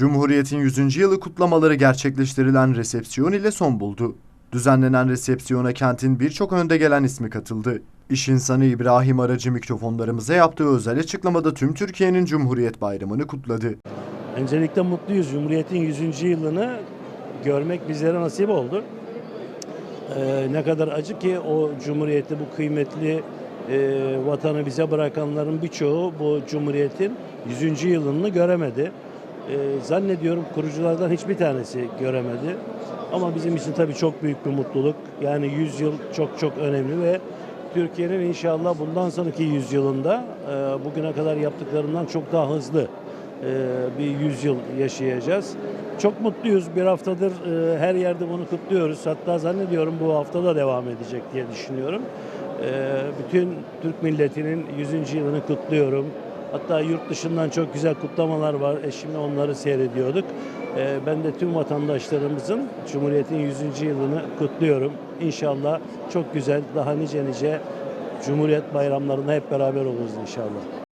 Cumhuriyet'in 100. yılı kutlamaları gerçekleştirilen resepsiyon ile son buldu. Düzenlenen resepsiyona kentin birçok önde gelen ismi katıldı. İş insanı İbrahim Aracı mikrofonlarımıza yaptığı özel açıklamada tüm Türkiye'nin Cumhuriyet Bayramı'nı kutladı. Öncelikle mutluyuz. Cumhuriyet'in 100. yılını görmek bizlere nasip oldu. Ee, ne kadar acı ki o Cumhuriyeti, bu kıymetli e, vatanı bize bırakanların birçoğu bu Cumhuriyet'in 100. yılını göremedi. Ee, zannediyorum kuruculardan hiçbir tanesi göremedi. Ama bizim için tabii çok büyük bir mutluluk. Yani 100 yıl çok çok önemli ve Türkiye'nin inşallah bundan sonraki 100 yılında e, bugüne kadar yaptıklarından çok daha hızlı e, bir yüzyıl yaşayacağız. Çok mutluyuz. Bir haftadır e, her yerde bunu kutluyoruz. Hatta zannediyorum bu hafta da devam edecek diye düşünüyorum. E, Bütün Türk milletinin 100. yılını kutluyorum. Hatta yurt dışından çok güzel kutlamalar var. Eşimle onları seyrediyorduk. E, Ben de tüm vatandaşlarımızın Cumhuriyet'in 100. yılını kutluyorum. İnşallah çok güzel, daha nice nice Cumhuriyet bayramlarında hep beraber oluruz inşallah.